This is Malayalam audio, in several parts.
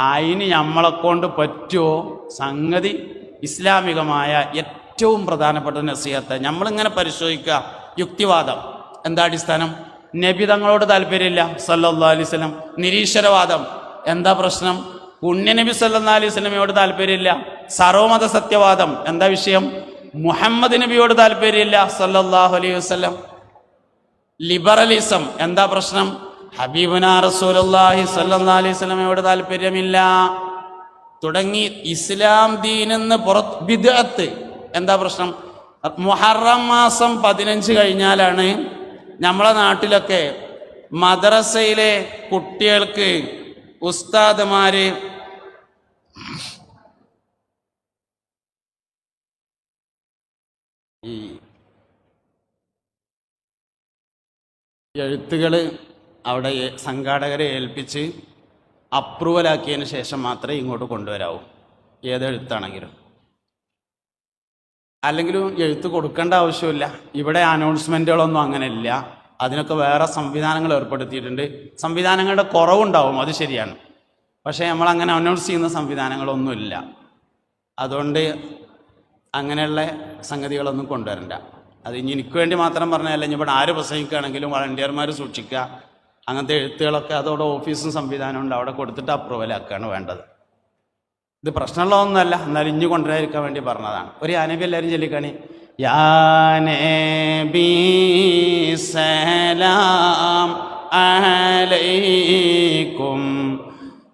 അതിന് നമ്മളെ കൊണ്ട് പറ്റുമോ സംഗതി ഇസ്ലാമികമായ ഏറ്റവും പ്രധാനപ്പെട്ട നസീഹത്ത്. നമ്മളിങ്ങനെ പരിശോധിക്കുക. യുക്തിവാദം. എന്താ അടിസ്ഥാനം? നബി തങ്ങളോട് താല്പര്യമില്ല. സല്ലാ അലൈവലം നിരീശ്വരവാദം. എന്താ പ്രശ്നം? പുണ്യനബി സല്ലാ അലൈഹി സ്വലമയോട് താല്പര്യമില്ല. സർവമത സത്യവാദം. എന്താ വിഷയം? മുഹമ്മദ് നബിയോട് താല്പര്യമില്ല. സല്ലാഹു അലൈഹി വസ്ലം ലിബറലിസം. എന്താ പ്രശ്നം? ഹബീബുന താല്പര്യമില്ല. തുടങ്ങി ഇസ്ലാം ദീനെന്ന് പുറത്ത് എന്താ പ്രശ്നം? മുഹറം മാസം പതിനഞ്ച് കഴിഞ്ഞാലാണ് നമ്മളെ നാട്ടിലൊക്കെ മദ്രസയിലെ കുട്ടികൾക്ക് ഉസ്താദുമാര് ഈ അവിടെ സംഘാടകരെ ഏൽപ്പിച്ച് അപ്രൂവലാക്കിയതിന് ശേഷം മാത്രമേ ഇങ്ങോട്ട് കൊണ്ടുവരാവൂ. ഏത് എഴുത്താണെങ്കിലും അല്ലെങ്കിലും എഴുത്ത് കൊടുക്കേണ്ട ആവശ്യമില്ല. ഇവിടെ അനൗൺസ്മെന്റുകളൊന്നും അങ്ങനെ ഇല്ല അതിനൊക്കെ വേറെ സംവിധാനങ്ങൾ ഏർപ്പെടുത്തിയിട്ടുണ്ട്. സംവിധാനങ്ങളുടെ കുറവുണ്ടാവും അത് ശരിയാണ്. പക്ഷേ നമ്മൾ അങ്ങനെ അനൗൺസ് ചെയ്യുന്ന സംവിധാനങ്ങളൊന്നുമില്ല. അതുകൊണ്ട് അങ്ങനെയുള്ള സംഗതികളൊന്നും കൊണ്ടുവരണ്ട. അത് ഇനി എനിക്ക് വേണ്ടി മാത്രം പറഞ്ഞതല്ല ഇനി ഇവിടെ ആര് പ്രസംഗിക്കുകയാണെങ്കിലും വളണ്ടിയർമാർ സൂക്ഷിക്കുക. അങ്ങനത്തെ എഴുത്തുകളൊക്കെ അതോടെ ഓഫീസും സംവിധാനമുണ്ട് അവിടെ കൊടുത്തിട്ട് അപ്രൂവലാക്കുകയാണ് വേണ്ടത്. ഇത് പ്രശ്നമുള്ളതൊന്നുമല്ല. എന്നാലും ഇഞ്ഞു കൊണ്ടുവരാതിരിക്കാൻ വേണ്ടി പറഞ്ഞതാണ്. ഒരു യാനബി എല്ലാവരും ചൊല്ലിക്കണി. യാനബി സലാം അലൈക്കും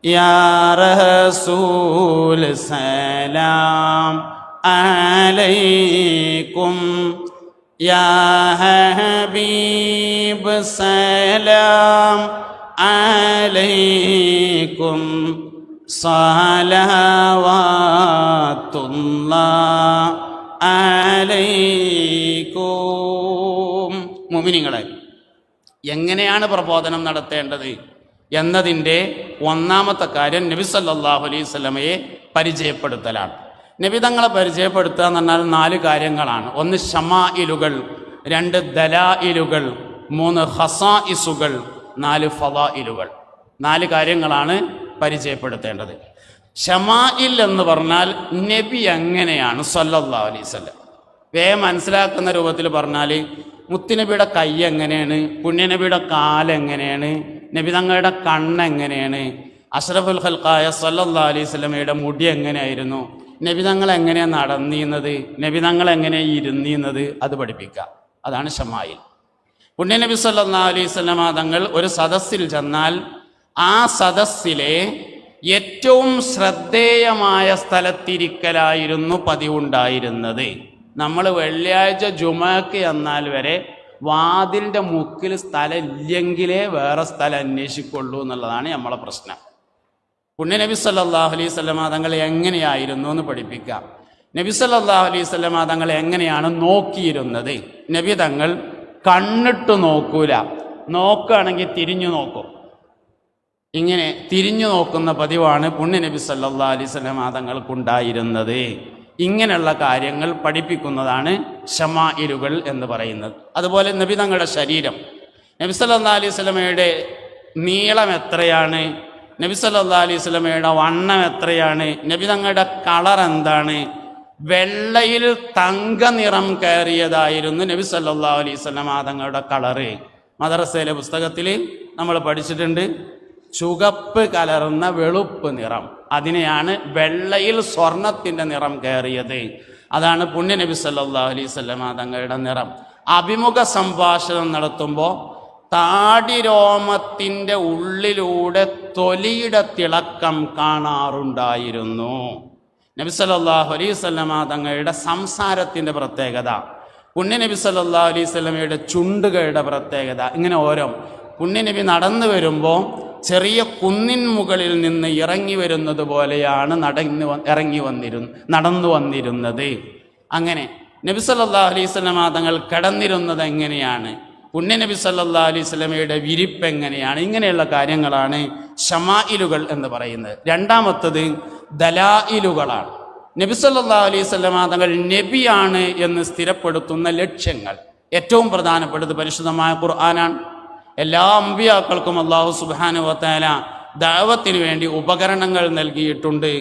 യാ റസൂൽ സലാം അലൈക്കും യാ ഹബീബ് സലാം അലൈക്കും الله عليكم മുമിനിങ്ങളെ എങ്ങനെയാണ് പ്രബോധനം നടത്തേണ്ടത് എന്നതിന്റെ ഒന്നാമത്തെ കാര്യം നബി സല്ലല്ലാഹു അലൈഹി പരിചയപ്പെടുത്തലാണ്. നബി തങ്ങളെ പരിചയപ്പെടുത്തുക എന്ന് പറഞ്ഞാൽ നാല് കാര്യങ്ങളാണ്. ഒന്ന് ഷമായിലുകൾ രണ്ട് ദലായിലുകൾ മൂന്ന് ഹസായിസുകൾ നാല് ഫവായിലുകൾ. നാല് കാര്യങ്ങളാണ് പരിചയപ്പെടുത്തേണ്ടത്. ഷമായിൽ എന്ന് പറഞ്ഞാൽ നബി എങ്ങനെയാണ്? സല്ലല്ലാ അലൈഹി വേ മനസ്സിലാക്കുന്ന രൂപത്തിൽ പറഞ്ഞാൽ മുത്തുനബിയുടെ കൈ എങ്ങനെയാണ്? പുണ്യനബിയുടെ കാലെങ്ങനെയാണ് നബി തങ്ങളുടെ കണ്ണ് എങ്ങനെയാണ്? അഷ്റഫുൽ ഖൽഖായ സല്ലല്ലാ അലൈഹി മുടി എങ്ങനെയായിരുന്നു? നബി തങ്ങൾ എങ്ങനെയാണ് നടന്നിരുന്നത്? നബിതങ്ങൾ എങ്ങനെയാണ് ഇരുന്നിരുന്നത്? അത് പഠിപ്പിക്കുക. അതാണ് ഷമായിൽ. പുണ്യനബി സല്ലാ അലൈഹി സ്വലമ തങ്ങൾ ഒരു സദസ്സിൽ ചെന്നാൽ ആ സദസ്സിലെ ഏറ്റവും ശ്രദ്ധേയമായ സ്ഥലത്തിരിക്കലായിരുന്നു പതിവുണ്ടായിരുന്നത്. നമ്മൾ വെള്ളിയാഴ്ച ജുമാക്ക് എന്നാൽ വരെ വാതിലിന്റെ മുക്കിൽ സ്ഥലം ഇല്ലെങ്കിലേ വേറെ സ്ഥലം അന്വേഷിക്കുള്ളൂ എന്നുള്ളതാണ് നമ്മളെ പ്രശ്നം. പുണ്യനബി സല്ലല്ലാഹു അലൈഹി സ്വലമ തങ്ങൾ എങ്ങനെയായിരുന്നു എന്ന് പഠിപ്പിക്കാം. നബി സല്ലാഹു അലൈഹി സ്വലമ തങ്ങൾ എങ്ങനെയാണ് നോക്കിയിരുന്നത്? നബി തങ്ങൾ കണ്ണിട്ട് നോക്കൂല. നോക്കുകയാണെങ്കിൽ തിരിഞ്ഞു നോക്കും. ഇങ്ങനെ തിരിഞ്ഞു നോക്കുന്ന പതിവാണ് പുണ്യ നബി സല്ലല്ലാഹു അലൈഹി സ്വലമ തങ്ങൾക്കുണ്ടായിരുന്നത്. ഇങ്ങനെയുള്ള കാര്യങ്ങൾ പഠിപ്പിക്കുന്നതാണ് ഷമായിലുകൾ എന്ന് പറയുന്നത്. അതുപോലെ നബി തങ്ങളുടെ ശരീരം. നബി സല്ലാ അലൈഹി സ്വലമയുടെ നീളം എത്രയാണ്? നബി സല്ലാ അലൈഹി സ്വലമയുടെ വണ്ണം എത്രയാണ്? നബി തങ്ങളുടെ കളർ എന്താണ്? വെള്ളയിൽ തങ്ക നിറം കയറിയതായിരുന്നു നബി സല്ലാ അലൈഹി സ്വലമ തങ്ങളുടെ കളറ്. മദ്രസയിലെ പുസ്തകത്തിൽ നമ്മൾ പഠിച്ചിട്ടുണ്ട് ചുകപ്പ് കലർന്ന വെളുപ്പ് നിറം. അതിനെയാണ് വെള്ളയിൽ സ്വർണത്തിന്റെ നിറം കയറിയത്. അതാണ് പുണ്യനബി സല്ലാ അലൈഹി സ്വലമ തങ്ങളുടെ നിറം. അഭിമുഖ സംഭാഷണം നടത്തുമ്പോൾ താടിരോമത്തിന്റെ ഉള്ളിലൂടെ തൊലിയുടെ തിളക്കം കാണാറുണ്ടായിരുന്നു. നബി സല്ലല്ലാഹു അലൈഹി സ്വലമ തങ്ങളുടെ സംസാരത്തിന്റെ പ്രത്യേകത പുണ്യനബി സല്ലല്ലാഹു അലൈഹി സ്വലമയുടെ ചുണ്ടുകളുടെ പ്രത്യേകത ഇങ്ങനെ ഓരോ. നബി നടന്നു വരുമ്പോൾ ചെറിയ കുന്നിൻ മുകളിൽ നിന്ന് ഇറങ്ങി വരുന്നത് പോലെയാണ് നടന്നു ഇറങ്ങി വന്നിരുന്നു നടന്നു വന്നിരുന്നത്. അങ്ങനെ നബി സല്ലല്ലാഹു അലൈഹി സ്വലമ തങ്ങൾ കിടന്നിരുന്നത് എങ്ങനെയാണ്? പുണ്യനബി സല്ലാ അലൈഹി സ്വലമയുടെ വിരിപ്പ് എങ്ങനെയാണ്? ഇങ്ങനെയുള്ള കാര്യങ്ങളാണ് ഷമായിലുകൾ എന്ന് പറയുന്നത്. രണ്ടാമത്തത് ദലായിലുകളാണ്. നബി സല്ലാ അലൈഹി സ്വലമ തങ്ങൾ നബിയാണ് എന്ന് സ്ഥിരപ്പെടുത്തുന്ന ലക്ഷ്യങ്ങൾ ഏറ്റവും പ്രധാനപ്പെട്ടത് പരിശുദ്ധമായ ഖുർആനാണ്. എല്ലാ അമ്പിയാക്കൾക്കും അള്ളാഹു സുബാനു വത്താല ദൈവത്തിന് വേണ്ടി ഉപകരണങ്ങൾ നൽകിയിട്ടുണ്ട്.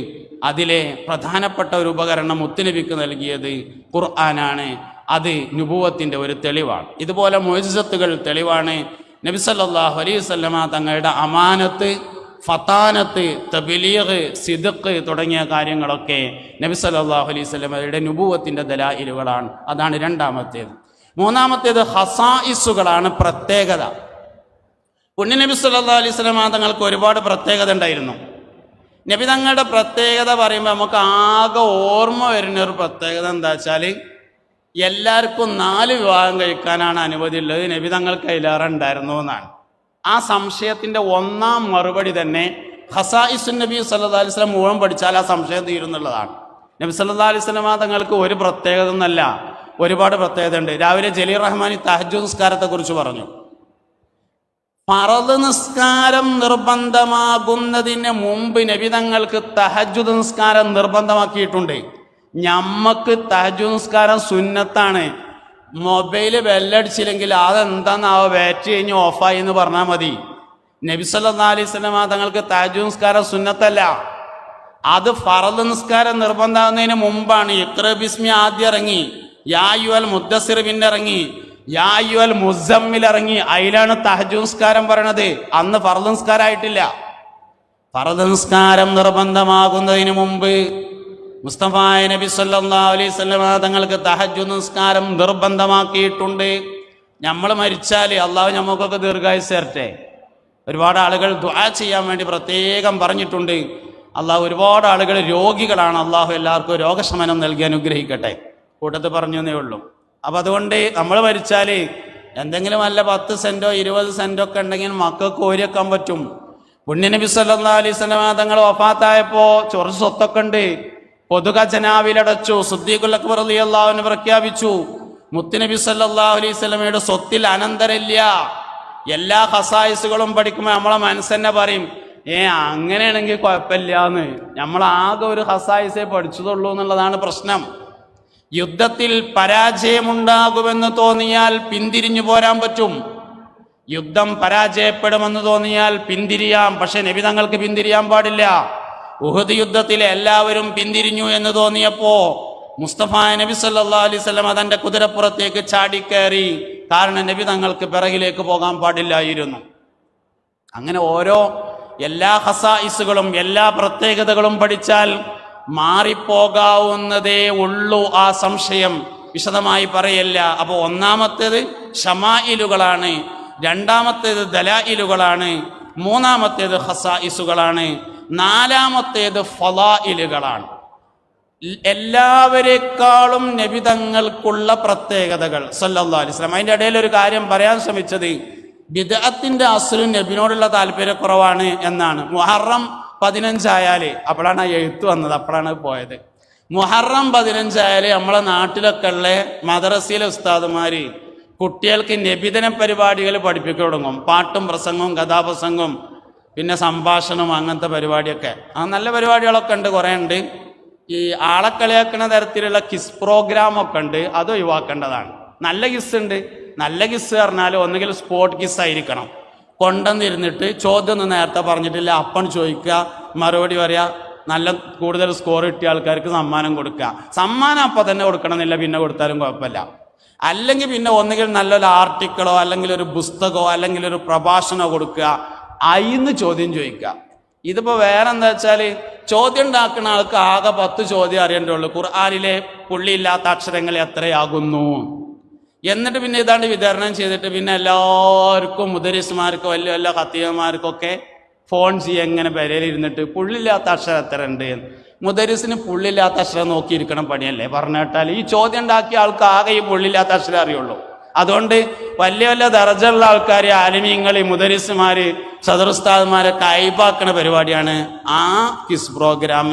അതിലെ പ്രധാനപ്പെട്ട ഒരു ഉപകരണം മുത്തുനബിക്ക് നൽകിയത് ഖുർആനാണ്. അത് നുപൂവത്തിന്റെ ഒരു തെളിവാണ്. ഇതുപോലെ മൊയ്സത്തുകൾ തെളിവാണ്. നബിസല്ലാഹു അലൈഹി വസല്ലമ തങ്ങളുടെ അമാനത്ത് ഫത്താനത്ത് തബിലീഗ് സിദക്ക് തുടങ്ങിയ കാര്യങ്ങളൊക്കെ നബി സല്ലല്ലാഹു അലൈഹി വസല്ലമയുടെ നുപൂവത്തിന്റെ ദലായിലുകളാണ്. അതാണ് രണ്ടാമത്തേത്. മൂന്നാമത്തേത് ഹസായിസുകളാണ് പ്രത്യേകത. പുണ്യ നബി സല്ലാ അലൈഹി വസല്ലമ തങ്ങൾക്ക് ഒരുപാട് പ്രത്യേകത ഉണ്ടായിരുന്നു. നബി തങ്ങളുടെ പ്രത്യേകത പറയുമ്പോൾ നമുക്ക് ആകെ ഓർമ്മ വരുന്ന ഒരു പ്രത്യേകത എന്താ വെച്ചാൽ എല്ലാവർക്കും നാല് വിവാഹം കഴിക്കാനാണ് അനുമതി ഉള്ളത് നബി തങ്ങൾക്ക് അതിലേറെ എന്നാണ്. ആ സംശയത്തിന്റെ ഒന്നാം മറുപടി തന്നെ ഹസായിസു നബി സല്ലാ അലൈഹി വസല്ലം മുഴുവൻ പഠിച്ചാൽ ആ സംശയം തീരുന്നുള്ളതാണ്. നബി സല്ലാ അലൈഹി വസല്ലമ തങ്ങൾക്ക് ഒരു പ്രത്യേകത എന്നല്ല ഒരുപാട് പ്രത്യേകത ഉണ്ട്. രാവിലെ ജലീർ റഹ്മാനി തഹജു നിസ്കാരത്തെക്കുറിച്ച് പറഞ്ഞു. പറത് നിസ്കാരം നിർബന്ധമാകുന്നതിന് മുമ്പ് നബി തങ്ങൾക്ക് തഹജു നിസ്കാരം നിർബന്ധമാക്കിയിട്ടുണ്ട്. ഞമ്മക്ക് തഹജു നിസ്കാരം സുന്നത്താണ്. മൊബൈൽ ബെല്ലടിച്ചില്ലെങ്കിൽ അതെന്താന്നാവോ ബാറ്റ് കഴിഞ്ഞ് ഓഫായി എന്ന് പറഞ്ഞാൽ മതി. നബി സല്ലല്ലാഹു അലൈഹി വസല്ലമ തങ്ങൾക്ക് തഹജു നിസ്കാരം സുന്നത്തല്ല. അത് ഫറദ് നിസ്കാരം നിർബന്ധമാകുന്നതിന് മുമ്പാണ്. ഇത്ര ബിസ്മി ആദ്യം ഇറങ്ങി. യായുവൽ ഇറങ്ങി. യായുവൽ മുസമ്മിൽ ഇറങ്ങി. അതിലാണ് തഹജു നിസ്കാരം പറയണത്. അന്ന് ഫറദ് നിസ്കാരമായിട്ടില്ല ഫറദ് നിസ്കാരം നിർബന്ധമാകുന്നതിന് മുമ്പ് മുസ്തഫായ നബി അലൈഹി വസല്ലമ തങ്ങൾക്ക് തഹജു നിസ്കാരം നിർബന്ധമാക്കിയിട്ടുണ്ട്. നമ്മൾ മരിച്ചാൽ അള്ളാഹു നമുക്കൊക്കെ ദീർഘായുസ് തരട്ടെ. ഒരുപാട് ആളുകൾ ദുആ ചെയ്യാൻ വേണ്ടി പ്രത്യേകം പറഞ്ഞിട്ടുണ്ട്. അള്ളാഹു ഒരുപാട് ആളുകൾ രോഗികളാണ്. അള്ളാഹു എല്ലാവർക്കും രോഗശമനം നൽകി അനുഗ്രഹിക്കട്ടെ. കൂട്ടത്തിൽ പറഞ്ഞു എന്നേ ഉള്ളൂ. അപ്പം അതുകൊണ്ട് നമ്മൾ മരിച്ചാൽ എന്തെങ്കിലും അല്ല പത്ത് സെന്റോ ഇരുപത് സെന്റോ ഒക്കെ ഉണ്ടെങ്കിൽ മക്കൾക്ക് ഓരിയെക്കാൻ പറ്റും. പുണ്യനബി അലൈഹി വസല്ലമ തങ്ങൾ വഫാത്തായപ്പോൾ ചൊറു സ്വത്തൊക്കെ ഉണ്ട്. പൊതുഖജനാവിലടച്ചു. സുദ്ദീഖുൽ അക്ബർ റളിയല്ലാഹു അൻഹു പ്രഖ്യാപിച്ചു. മുത്തുനബി സല്ലാഹു അലൈഹി സ്വലമയുടെ സ്വത്തിൽ അനന്തരല്ല എല്ലാ ഹസായിസുകളും പഠിക്കുമ്പോൾ നമ്മളെ മനസ്സെന്നെ പറയും ഏ അങ്ങനെയാണെങ്കിൽ കുഴപ്പമില്ലാന്ന്. നമ്മൾ ആകെ ഒരു ഹസായിസേ പഠിച്ചതുള്ളൂ എന്നുള്ളതാണ് പ്രശ്നം. യുദ്ധത്തിൽ പരാജയമുണ്ടാകുമെന്ന് തോന്നിയാൽ പിന്തിരിഞ്ഞു പോരാൻ പറ്റും. യുദ്ധം പരാജയപ്പെടുമെന്ന് തോന്നിയാൽ പിന്തിരിയാം. പക്ഷെ നബി തങ്ങൾക്ക് പിന്തിരിയാൻ പാടില്ല. ഉഹദ് യുദ്ധത്തിൽ എല്ലാവരും പിന്തിരിഞ്ഞു എന്ന് തോന്നിയപ്പോ മുസ്തഫ നബി സല്ലാ അലൈഹി സ്വലം തന്റെ കുതിരപ്പുറത്തേക്ക് ചാടിക്കയറി കാരണം നബി തങ്ങൾക്ക് പിറകിലേക്ക് പോകാൻ പാടില്ലായിരുന്നു. അങ്ങനെ ഓരോ എല്ലാ ഹസായിസുകളും എല്ലാ പ്രത്യേകതകളും പഠിച്ചാൽ മാറിപ്പോകാവുന്നതേ ഉള്ളൂ ആ സംശയം. വിശദമായി പറയല്ല. അപ്പോൾ ഒന്നാമത്തേത് ഷമായിലുകളാണ് രണ്ടാമത്തേത് ദലായിലുകളാണ്. മൂന്നാമത്തേത് ഹസായിസുകളാണ് നാലാമത്തേത് ഫലായിലുകളാണ്. എല്ലാവരെക്കാളും നബിതങ്ങൾക്കുള്ള പ്രത്യേകതകൾ. സല്ലല്ലാ അലൈഹി വസല്ലം. അതിന്റെ ഇടയിൽ ഒരു കാര്യം പറയാൻ ശ്രമിച്ചത് ബിദഅത്തിന്റെ അസുലും നബിനോടുള്ള താല്പര്യക്കുറവാണ് എന്നാണ്. മുഹറം പതിനഞ്ചായാൽ അപ്പോഴാണ് ആ എഴുത്ത് വന്നത് അപ്പോഴാണ് പോയത്. മുഹറം പതിനഞ്ചായാൽ നമ്മളെ നാട്ടിലൊക്കെ ഉള്ള മദ്രസയിലെ ഉസ്താദുമാര് കുട്ടികൾക്ക് നബിദിന പരിപാടികൾ പഠിപ്പിക്കാൻ തുടങ്ങും. പാട്ടും പ്രസംഗവും കഥാപ്രസംഗവും പിന്നെ സംഭാഷണം അങ്ങനത്തെ പരിപാടിയൊക്കെ. ആ നല്ല പരിപാടികളൊക്കെ ഉണ്ട് കുറേ ഉണ്ട്. ഈ ആളെ കളിയാക്കുന്ന തരത്തിലുള്ള കിസ് പ്രോഗ്രാമൊക്കെ ഉണ്ട് അത് ഒഴിവാക്കേണ്ടതാണ്. നല്ല കിസ് ഉണ്ട്. നല്ല കിസ് പറഞ്ഞാൽ ഒന്നുകിൽ സ്പോട്ട് കിസ് ആയിരിക്കണം. കൊണ്ടുവന്നിരുന്നിട്ട് ചോദ്യം ഒന്നും നേരത്തെ പറഞ്ഞിട്ടില്ല. അപ്പൺ ചോദിക്കുക മറുപടി പറയാ നല്ല കൂടുതൽ സ്കോർ കിട്ടിയ ആൾക്കാർക്ക് സമ്മാനം കൊടുക്കുക. സമ്മാനം അപ്പം തന്നെ കൊടുക്കണമെന്നില്ല പിന്നെ കൊടുത്താലും കുഴപ്പമില്ല. അല്ലെങ്കിൽ പിന്നെ ഒന്നുകിൽ നല്ലൊരു ആർട്ടിക്കിളോ അല്ലെങ്കിൽ ഒരു പുസ്തകമോ അല്ലെങ്കിൽ ഒരു പ്രഭാഷണമോ കൊടുക്കുക. അയിന്ന് ചോദ്യം ചോദിക്കുക. ഇതിപ്പോ വേറെ എന്താ വെച്ചാൽ ചോദ്യം ഉണ്ടാക്കുന്ന ആൾക്ക് ആകെ പത്ത് ചോദ്യം അറിയേണ്ടുള്ളൂ ഖുർആാനിലെ പുള്ളിയില്ലാത്ത അക്ഷരങ്ങൾ എത്രയാകുന്നു? എന്നിട്ട് പിന്നെ ഇതാണ്ട് വിതരണം ചെയ്തിട്ട് പിന്നെ എല്ലാവർക്കും മുദരിസ്മാർക്കും വല്ല വല്ല ഹത്തീയന്മാർക്കൊക്കെ ഫോൺ ചെയ്യുക എങ്ങനെ പെരയിലിരുന്നിട്ട് പുള്ളില്ലാത്ത അക്ഷരം എത്ര ഉണ്ട്? മുദരിസിന് പുള്ളില്ലാത്ത അക്ഷരം നോക്കിയിരിക്കണം പണിയല്ലേ? പറഞ്ഞു കേട്ടാൽ ഈ ചോദ്യം ഉണ്ടാക്കിയ ആൾക്ക് ആകെ ഈ പുള്ളില്ലാത്ത അക്ഷരം അറിയുള്ളൂ. അതുകൊണ്ട് വലിയ വലിയ ദർജുള്ള ആൾക്കാർ ആലിമീങ്ങൾ മുദരിസുമാര് സദറുസ്താദ്മാരെ അയപ്പാക്കണ പരിപാടിയാണ് ആ കിസ് പ്രോഗ്രാം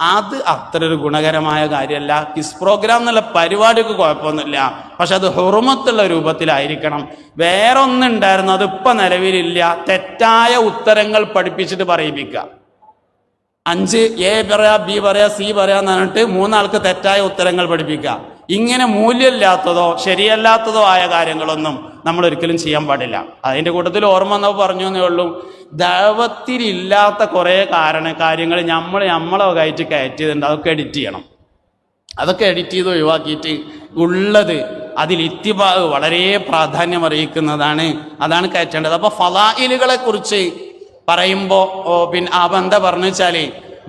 അത് അത്ര ഒരു ഗുണകരമായ കാര്യമല്ല. കിസ് പ്രോഗ്രാം എന്നുള്ള പരിപാടിക്ക് കുഴപ്പമൊന്നുമില്ല. പക്ഷെ അത് ഹുറുമത്തുള്ള രൂപത്തിലായിരിക്കണം. വേറെ ഒന്നുണ്ടായിരുന്നു അത് നിലവിലില്ല. തെറ്റായ ഉത്തരങ്ങൾ പഠിപ്പിച്ചിട്ട് പറയിപ്പിക്കുക. അഞ്ച് എ പറയാ ബി പറയാ സി പറയാന്ന് പറഞ്ഞിട്ട് മൂന്നാൾക്ക് തെറ്റായ ഉത്തരങ്ങൾ പഠിപ്പിക്കുക. ഇങ്ങനെ മൂല്യമില്ലാത്തതോ ശരിയല്ലാത്തതോ ആയ കാര്യങ്ങളൊന്നും നമ്മൾ ഒരിക്കലും ചെയ്യാൻ പാടില്ല. അതിന്റെ കൂട്ടത്തിൽ ഓർമ്മ എന്നോ പറഞ്ഞു എന്നേ ഉള്ളൂ ദൈവത്തിലില്ലാത്ത കുറേ കാരണ കാര്യങ്ങൾ നമ്മൾ നമ്മളെ കയറ്റി കയറ്റിയതുണ്ട് അതൊക്കെ എഡിറ്റ് ചെയ്യണം. അതൊക്കെ എഡിറ്റ് ചെയ്ത് ഒഴിവാക്കിയിട്ട് ഉള്ളത് അതിൽ ഇത്തിബാഗ് വളരെ പ്രാധാന്യം അറിയിക്കുന്നതാണ് അതാണ് കയറ്റേണ്ടത്. അപ്പോൾ ഫലായിലുകളെ കുറിച്ച് പറയുമ്പോൾ പിന്നെ ആ ബന്ധ പറഞ്ഞു വെച്ചാൽ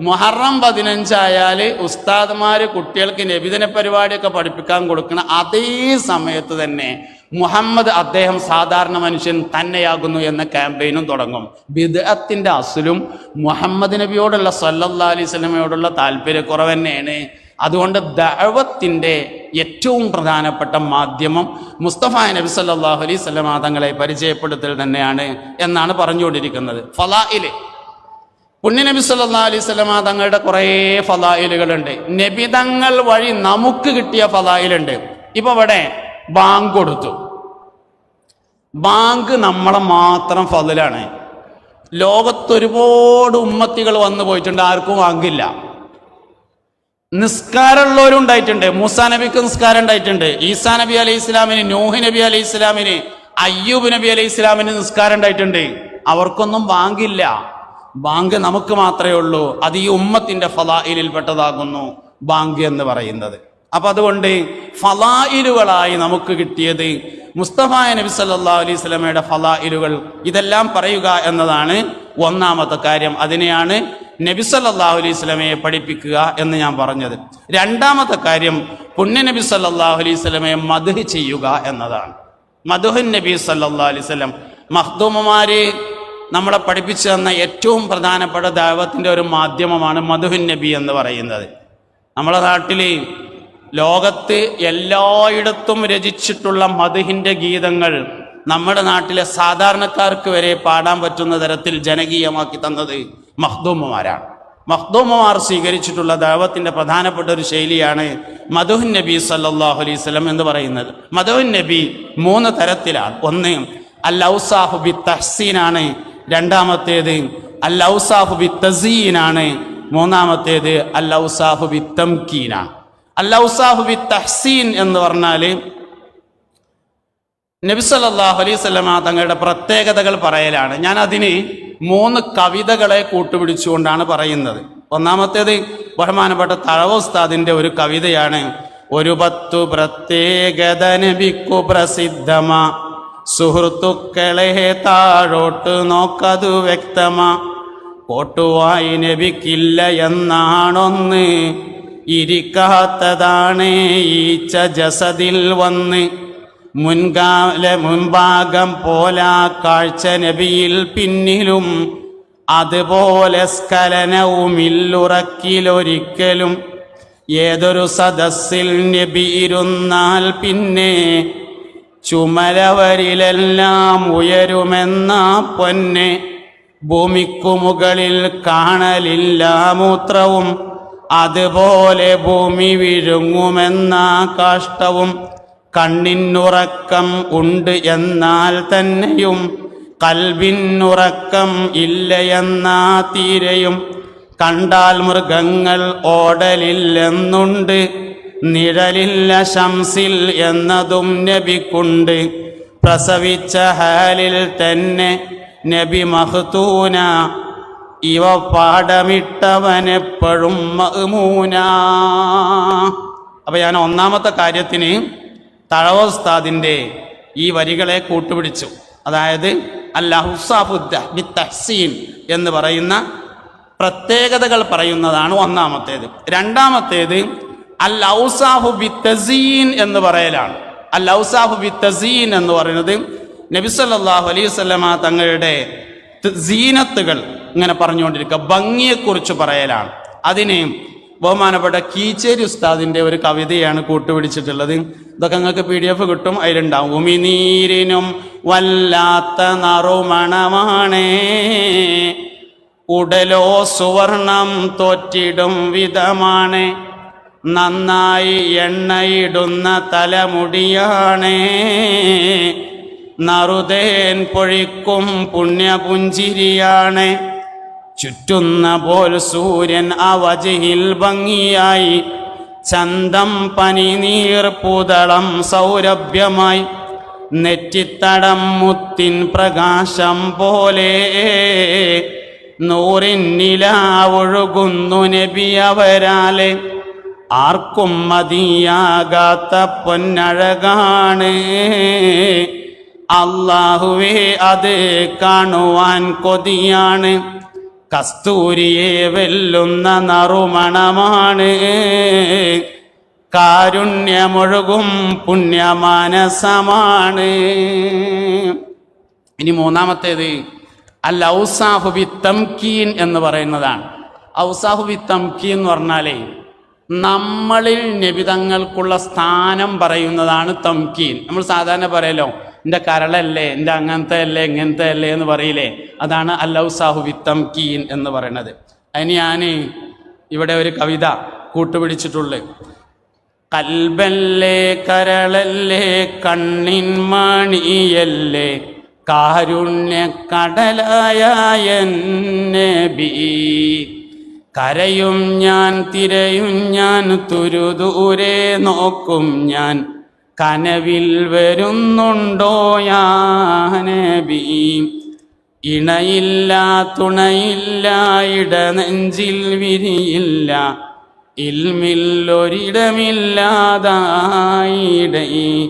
മുഹറം പതിനഞ്ചായാൽ ഉസ്താദ്മാർ കുട്ടികൾക്ക് നബിദിന പരിപാടിയൊക്കെ പഠിപ്പിക്കാൻ കൊടുക്കുന്ന അതേ സമയത്ത് തന്നെ മുഹമ്മദ് അദ്ദേഹം സാധാരണ മനുഷ്യൻ തന്നെയാകുന്നു എന്ന ക്യാമ്പയിനും തുടങ്ങും. ബിദത്തിന്റെ അസുലും മുഹമ്മദ് നബിയോടുള്ള സല്ലല്ലാ അലൈഹി സ്വലമയോടുള്ള താല്പര്യക്കുറവ് തന്നെയാണ്. അതുകൊണ്ട് ദഴവത്തിന്റെ ഏറ്റവും പ്രധാനപ്പെട്ട മാധ്യമം മുസ്തഫ നബി സല്ലാഹു അലൈഹി സ്വലമാ തങ്ങളെ പരിചയപ്പെടുത്തൽ തന്നെയാണ് എന്നാണ് പറഞ്ഞുകൊണ്ടിരിക്കുന്നത്. ഫലായിൽ പുണ്യനബി സല്ലാ അലൈഹി സ്വലമ തങ്ങളുടെ കുറേ ഫലായിലുകളുണ്ട്. നബി തങ്ങൾ വഴി നമുക്ക് കിട്ടിയ ഫലായിലുണ്ട്. ഇപ്പൊ ഇവിടെ ബാങ്ക് കൊടുത്തു. ബാങ്ക് നമ്മളെ മാത്രം ഫതിലാണ് ലോകത്തൊരുപാട് ഉമ്മത്തികൾ വന്നു പോയിട്ടുണ്ട് ആർക്കും ബാങ്കില്ല നിസ്കാരമുള്ളവരും ഉണ്ടായിട്ടുണ്ട്. മൂസാ നബിക്ക് നിസ്കാരം ഉണ്ടായിട്ടുണ്ട്. ഈസാ നബി അലൈഹി ഇസ്ലാമിന് നൂഹ് നബി അലൈഹി ഇസ്ലാമിന് അയ്യൂബ് നബി അലൈഹി ഇസ്ലാമിന് നിസ്കാരം ഉണ്ടായിട്ടുണ്ട്. അവർക്കൊന്നും ബാങ്കില്ല ബാങ്ക് നമുക്ക് മാത്രമേ ഉള്ളൂ. അത് ഈ ഉമ്മത്തിന്റെ ഫലായിലിൽപ്പെട്ടതാകുന്നു ബാങ്ക് എന്ന് പറയുന്നത്. അപ്പൊ അതുകൊണ്ട് ഫലായിലുകളായി നമുക്ക് കിട്ടിയത് മുസ്തഫ നബി സല്ലാ അലൈഹി സ്വലമയുടെ ഫലായിലുകൾ. ഇതെല്ലാം പറയുക എന്നതാണ് ഒന്നാമത്തെ കാര്യം. അതിനെയാണ് നബി സല്ലല്ലാഹു അലൈഹി സ്വലമയെ പഠിപ്പിക്കുക എന്ന് ഞാൻ പറഞ്ഞത്. രണ്ടാമത്തെ കാര്യം പുണ്യ നബി സല്ലാഹു അലൈഹി സ്വലമയെ മധു ചെയ്യുക എന്നതാണ്. മധുഹൻ നബി സല്ലാ അലൈഹി സ്വലം മഹ്ദൂമമാര് നമ്മളെ പഠിപ്പിച്ചു തന്ന ഏറ്റവും പ്രധാനപ്പെട്ട ദൈവത്തിന്റെ ഒരു മാധ്യമമാണ് മധുഹിൻ നബി എന്ന് പറയുന്നത്. നമ്മളെ നാട്ടിൽ ലോകത്ത് എല്ലായിടത്തും രചിച്ചിട്ടുള്ള മധുഹിന്റെ ഗീതങ്ങൾ നമ്മുടെ നാട്ടിലെ സാധാരണക്കാർക്ക് വരെ പാടാൻ പറ്റുന്ന തരത്തിൽ ജനകീയമാക്കി തന്നത് മഹ്ദൂമ്മമാരാണ് മഹ്ദൂമ്മമാർ സ്വീകരിച്ചിട്ടുള്ള ദൈവത്തിന്റെ പ്രധാനപ്പെട്ട ഒരു ശൈലിയാണ് മധുഹിൻ നബി സല്ലാഹു അലൈഹി സ്വലം എന്ന് പറയുന്നത്. മധുഹിൻ നബി മൂന്ന് തരത്തിലാണ്. ഒന്ന് അൽ ഔസാഹു ബി തഹ്സീനാണ് രണ്ടാമത്തേത് അൽ ഔസാഫ് ബി തസീനാണ് മൂന്നാമത്തേത് അൽ ഔസാഫ് ബി തംകീനാണ് ഔസാഹു ബി തഹ്സീൻ എന്ന് പറഞ്ഞാൽ നബി സല്ലല്ലാഹു അലൈഹി സ്വലമ തങ്ങളുടെ പ്രത്യേകതകൾ പറയലാണ്. ഞാൻ അതിന് മൂന്ന് കവിതകളെ കൂട്ടുപിടിച്ചുകൊണ്ടാണ് പറയുന്നത്. ഒന്നാമത്തേത് ബഹുമാനപ്പെട്ട തഴവ ഉസ്താദിന്റെ ഒരു കവിതയാണ്. ഒരു പത്തു പ്രത്യേകത നബിക്കു പ്രസിദ്ധമാ. സുഹൃത്തുക്കളെ താഴോട്ട് നോക്കതു വ്യക്തമാ. കോട്ടുവായി നബിക്കില്ല എന്നാണൊന്ന്. ഇരിക്കാത്തതാണ് ഈച്ച ജസദിൽ വന്ന്. മുൻകാല മുൻഭാഗം പോലാ കാഴ്ച നബിയിൽ പിന്നിലും. അതുപോലെ സ്കലനവുമില്ലുറക്കിലൊരിക്കലും ഏതൊരു സദസ്സിൽ നബി ഇരുന്നാൽ പിന്നെ ചുമലവരിലെല്ലാം ഉയരുമെന്ന പൊന്നെ. ഭൂമിക്കു മുകളിൽ കാണലില്ല മൂത്രവും. അതുപോലെ ഭൂമി വിഴുങ്ങുമെന്ന കാഷ്ടവും. കണ്ണിനുറക്കം ഉണ്ട് എന്നാൽ തന്നെയും. കൽവിനുറക്കം ഇല്ലയെന്ന തീരയും. കണ്ടാൽ മൃഗങ്ങൾ ഓടലില്ലെന്നുണ്ട്. നിഴലില്ല ശംസിൽ എന്നതും നബിക്കുണ്ട്. പ്രസവിച്ച ഹാലിൽ തന്നെ നബി മഹ്തൂന ഇവ പാഠമിട്ടവനെപ്പോഴും മഹ്മൂന. അപ്പൊ ഞാൻ ഒന്നാമത്തെ കാര്യത്തിന് തഴവസ്താദിന്റെ ഈ വരികളെ കൂട്ടുപിടിച്ചു. അതായത് അല്ലഹുസാഫുദ്ദീൻ എന്ന് പറയുന്ന പ്രത്യേകതകൾ പറയുന്നതാണ് ഒന്നാമത്തേത്. രണ്ടാമത്തേത് അൽ ഔസാഫു തസീൻ എന്ന് പറയലാണ്. അൽ ഔസാഫു തസീൻ എന്ന് പറയുന്നത് നബിസല്ലാഹു അലൈഹി സ്വലമ തങ്ങളുടെ സീനത്തുകൾ ഇങ്ങനെ പറഞ്ഞുകൊണ്ടിരിക്കുക. ഭംഗിയെക്കുറിച്ച് പറയലാണ്. അതിനെ ബഹുമാനപ്പെട്ട കീച്ചേരി ഉസ്താദിന്റെ ഒരു കവിതയാണ് കൂട്ടുപിടിച്ചിട്ടുള്ളത്. ഇതൊക്കെ നിങ്ങൾക്ക് പി ഡി എഫ് കിട്ടും അതിലുണ്ടാവും. ഉമിനീരിനും വല്ലാത്ത നറുമണമാണേ. ഉടലോ സുവർണം തോറ്റിടും വിധമാണ്. നന്നായി എണ്ണയിടുന്ന തലമുടിയാണേ. നറുതേൻ പൊഴിക്കും പുണ്യപുഞ്ചിരിയാണ്. ചുറ്റുന്ന പോൽ സൂര്യൻ അവജയിൽ ഭംഗിയായി. ചന്തം പനിനീർ പൂതളം സൗരഭ്യമായി. നെറ്റിത്തടം മുത്തിൻ പ്രകാശം പോലെ. നൂറിനില ഒഴുകുന്നു നബി അവരാലെ. ആർക്കും മതിയാകാത്ത പൊന്നഴകാണ്. അള്ളാഹുവേ അത് കാണുവാൻ കൊതിയാണ്. കസ്തൂരിയെ വെല്ലുന്ന നറുമണമാണ്. കാരുണ്യമൊഴുകും പുണ്യമാനസമാണ്. ഇനി മൂന്നാമത്തേത് അൽ ഔസാഹു ബി തംകീൻ എന്ന് പറയുന്നതാണ്. ഔസാഹു ബി തംകീൻ എന്ന് പറഞ്ഞാലേ നമ്മളിൽ നിബിതങ്ങൾക്കുള്ള സ്ഥാനം പറയുന്നതാണ് തംകീൻ. നമ്മൾ സാധാരണ പറയലോ എന്റെ കരളല്ലേ എന്റെ അങ്ങനത്തെ അല്ലേ ഇങ്ങനത്തെ അല്ലേ എന്ന് പറയില്ലേ. അതാണ് അല്ലൗ സാഹുബി തംകീൻ എന്ന് പറയണത്. അതിന് ഞാൻ ഇവിടെ ഒരു കവിത കൂട്ടുപിടിച്ചിട്ടുള്ളു കൽബല്ലേ കരളല്ലേ കണ്ണിൻ മണിയല്ലേ കാരുണ്യ കടലായ നബി കരയും ഞാൻ തിരയും ഞാൻ തുരുദൂരെ നോക്കും ഞാൻ. കനവിൽ വരുന്നുണ്ടോ യാ നബി? ഇണയില്ല തുണയില്ല ഇടനെഞ്ചിൽ വിരിയില്ല. ഇൽമില്ലൊരിടമില്ലാതായിടൈ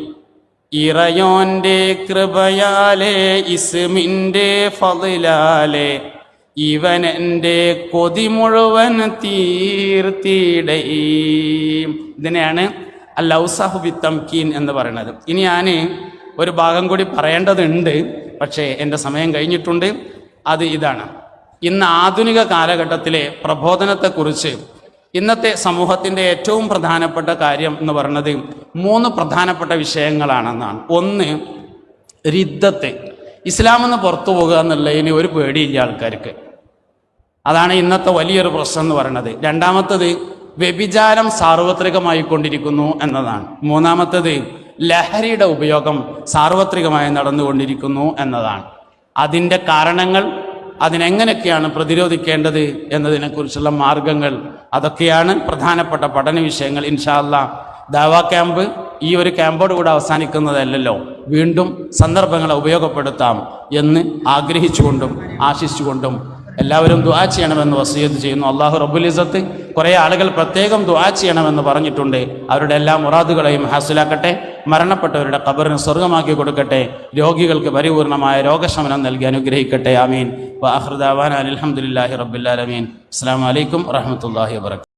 ഇറയോന്റെ കൃപയാലേ ഇസ്മിന്റെ ഫതിലാലെ. ഇവൻ എന്റെ കൊതി മുഴുവൻ തീർത്തിടൈ. ഇതിനെയാണ് അല്ലൗസാഹു തംകീൻ എന്ന് പറയുന്നത്. ഇനി ഞാൻ ഒരു ഭാഗം കൂടി പറയേണ്ടതുണ്ട്. പക്ഷേ എന്റെ സമയം കഴിഞ്ഞിട്ടുണ്ട്. അത് ഇതാണ്. ഇന്ന് ആധുനിക കാലഘട്ടത്തിലെ പ്രബോധനത്തെക്കുറിച്ച് ഇന്നത്തെ സമൂഹത്തിന്റെ ഏറ്റവും പ്രധാനപ്പെട്ട കാര്യം എന്ന് പറയുന്നത് മൂന്ന് പ്രധാനപ്പെട്ട വിഷയങ്ങളാണെന്നാണ്. ഒന്ന് രിദ്ധത്തെ. ഇസ്ലാമെന്ന് പുറത്തു പോകുക എന്നുള്ളതിന് ഒരു പേടിയില്ല ആൾക്കാർക്ക്. അതാണ് ഇന്നത്തെ വലിയൊരു പ്രശ്നം എന്ന് പറയുന്നത്. രണ്ടാമത്തത് വ്യഭിചാരം സാർവത്രികമായി കൊണ്ടിരിക്കുന്നു എന്നതാണ്. മൂന്നാമത്തത് ലഹരിയുടെ ഉപയോഗം സാർവത്രികമായി നടന്നുകൊണ്ടിരിക്കുന്നു എന്നതാണ്. അതിന്റെ കാരണങ്ങൾ അതിനെങ്ങനെയൊക്കെയാണ് പ്രതിരോധിക്കേണ്ടത് എന്നതിനെക്കുറിച്ചുള്ള മാർഗങ്ങൾ അതൊക്കെയാണ് പ്രധാനപ്പെട്ട പഠന വിഷയങ്ങൾ. ഇൻഷാല്ല ദാവാ ക്യാമ്പ് ഈ ഒരു ക്യാമ്പോട് കൂടെ അവസാനിക്കുന്നതല്ലല്ലോ. വീണ്ടും സന്ദർഭങ്ങളെ ഉപയോഗപ്പെടുത്താം എന്ന് ആഗ്രഹിച്ചുകൊണ്ടും ആശിച്ചുകൊണ്ടും എല്ലാവരും ദുആ ചെയ്യണമെന്ന് വസീയത്ത് ചെയ്യുന്നു. അള്ളാഹു റബ്ബുൽ ഇസത്ത് കുറേ ആളുകൾ പ്രത്യേകം ദുആ ചെയ്യണമെന്ന് പറഞ്ഞിട്ടുണ്ട്. അവരുടെ എല്ലാ മുറാദുകളെയും ഹാസിലാക്കട്ടെ. മരണപ്പെട്ടവരുടെ ഖബറിന് സ്വർഗമാക്കി കൊടുക്കട്ടെ. രോഗികൾക്ക് പരിപൂർണമായ രോഗശമനം നൽകി അനുഗ്രഹിക്കട്ടെ. ആമീൻ. അലഹമുല്ലാഹി റബ്ബുല്ലാലമീൻ അസ്സാം വലൈക്കും വറഹമത്തല്ലാഹി വാബർക്കാത്തു